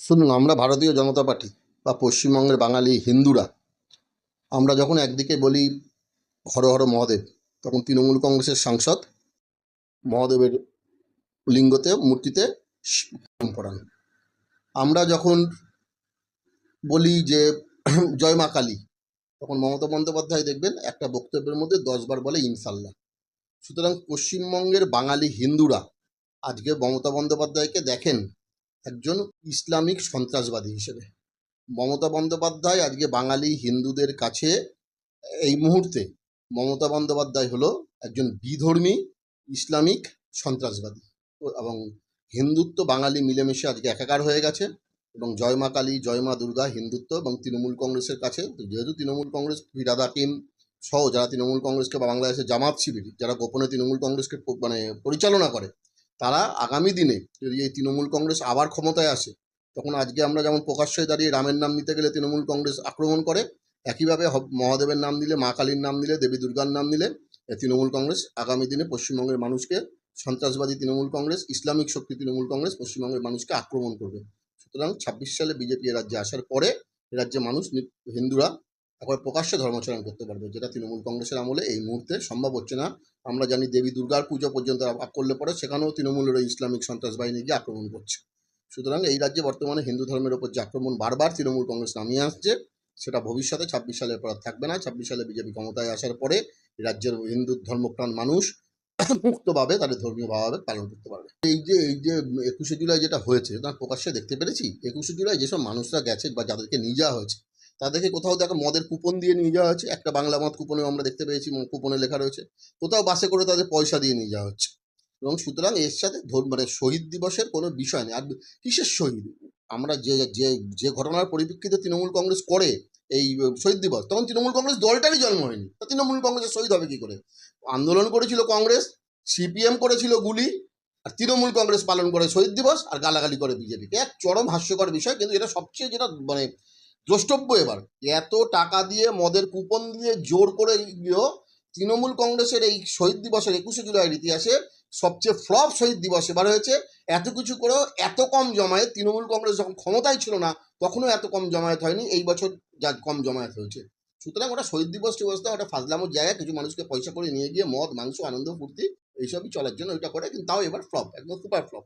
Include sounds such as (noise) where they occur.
শুনুন, আমরা ভারতীয় জনতা পার্টি বা পশ্চিমবঙ্গের বাঙালি হিন্দুরা, আমরা যখন একদিকে বলি হর হর মহাদেব, তখন তৃণমূল কংগ্রেসের সাংসদ মহাদেবের লিঙ্গতে, মূর্তিতে পড়ান আমরা যখন বলি যে (clears throat) জয় মা কালী, তখন মমতা বন্দ্যোপাধ্যায় দেখবেন একটা বক্তব্যের মধ্যে দশবার বলে ইনশাল্লাহ। সুতরাং পশ্চিমবঙ্গের বাঙালি হিন্দুরা আজকে মমতা বন্দ্যোপাধ্যায়কে দেখেন একজন ইসলামিক সন্ত্রাসবাদী হিসেবে। মমতা বন্দ্যোপাধ্যায় আজকে বাঙালি হিন্দুদের কাছে এই মুহূর্তে মমতা বন্দ্যোপাধ্যায় হলো একজন বিধর্মী ইসলামিক সন্ত্রাসবাদী। এবং হিন্দুত্ব বাঙালি মিলেমিশে আজকে একাকার হয়ে গেছে এবং জয় মা কালী, জয় মা দুর্গা হিন্দুত্ব এবং তৃণমূল কংগ্রেসের কাছে যেহেতু তৃণমূল কংগ্রেস ফিরাদা টিম সহ যারা তৃণমূল কংগ্রেসকে বা বাংলাদেশের জামাত শিবির, যারা গোপনে তৃণমূল কংগ্রেসকে মানে পরিচালনা করে তারা আগামী দিনে যদি এই তৃণমূল কংগ্রেস আবার ক্ষমতায় আসে, তখন আজকে আমরা যেমন প্রকাশ্যে দাঁড়িয়ে রামের নাম নিতে গেলে তৃণমূল কংগ্রেস আক্রমণ করে, একইভাবে মহাদেবের নাম দিলে মা কালীর নাম দিলে দেবী দুর্গার নাম দিলে তৃণমূল কংগ্রেস আগামী দিনে পশ্চিমবঙ্গের মানুষকে, সন্ত্রাসবাদী তৃণমূল কংগ্রেস, ইসলামিক শক্তি তৃণমূল কংগ্রেস পশ্চিমবঙ্গের মানুষকে আক্রমণ করবে। সুতরাং ছাব্বিশ সালে বিজেপি রাজ্যে আসার পরে রাজ্যে মানুষ হিন্দুরা একবার প্রকাশ্যে ধর্মাচরণ করতে পারবে, যেটা তৃণমূল কংগ্রেসের আমলে এই মুহূর্তে সম্ভব হচ্ছে না। আমরা জানি দেবী দুর্গার পুজো পর্যন্ত করলে পরে সেখানেও তৃণমূলের ইসলামিক সন্ত্রাস বাহিনী গিয়ে আক্রমণ করছে। সুতরাং এই রাজ্যে বর্তমানে হিন্দু ধর্মের ওপর যে আক্রমণ বারবার তৃণমূল কংগ্রেস নামিয়ে আসছে, সেটা ভবিষ্যতে ছাব্বিশ সালের পর থাকবে না। ছাব্বিশ সালে বিজেপি ক্ষমতায় আসার পরে রাজ্যের হিন্দু ধর্মপ্রাণ মানুষ মুক্তভাবে তাদের ধর্মীয় ভাবে পালন করতে পারবে। এই যে এই যে একুশে জুলাই যেটা হয়েছে, তা প্রকাশ্যে দেখতে পেরেছি? একুশে জুলাই যেসব মানুষরা গেছে বা যাদেরকে নিয়ে যাওয়া হয়েছে তাদেরকে কোথাও দেখো মদের কুপন দিয়ে নিয়ে যাওয়া হচ্ছে। একটা বাংলা মদ কুপনে আমরা দেখতে পেয়েছি কুপনে লেখা রয়েছে। কোথাও বাসে করে তাদের পয়সা দিয়ে নিয়ে যাওয়া হচ্ছে। এবং সুতরাং এর সাথে মানে শহীদ দিবসের কোনো বিষয় নেই। আর কিসের শহীদ? আমরা যে যে যে ঘটনার পরিপ্রেক্ষিতে তৃণমূল কংগ্রেস করে এই শহীদ দিবস, তখন তৃণমূল কংগ্রেস দলটারই জন্ম হয়নি। তা তৃণমূল কংগ্রেসের শহীদ হবে কী করে? আন্দোলন করেছিল কংগ্রেস, সিপিএম করেছিল গুলি, আর তৃণমূল কংগ্রেস পালন করে শহীদ দিবস, আর গালাগালি করে বিজেপিকে। এক চরম হাস্যকর বিষয়, কিন্তু এটা সবচেয়ে যেটা মানে দ্রষ্টব্য এবার এত টাকা দিয়ে মদের কুপন দিয়ে জোর করে গিয়েও তৃণমূল কংগ্রেসের এই শহীদ দিবসের একুশে জুলাইয়ের ইতিহাসে সবচেয়ে ফ্লপ শহীদ দিবস এবার হয়েছে। এত কিছু করেও এত কম জমায়েত, তৃণমূল কংগ্রেস যখন ক্ষমতায় ছিল না, তখনও এত কম জমায়েত হয়নি। এই বছর যা কম জমায়েত হয়েছে। সুতরাং ওটা শহীদ দিবস টিবস না ওটা ফাজলামোর জায়গায় কিছু মানুষকে পয়সা করে নিয়ে গিয়ে মদ, মাংস, আনন্দ, ফুর্তি এইসবই চলার জন্য ওইটা করে, কিন্তু তাও এবার ফ্লপ একদম সুপার ফ্লপ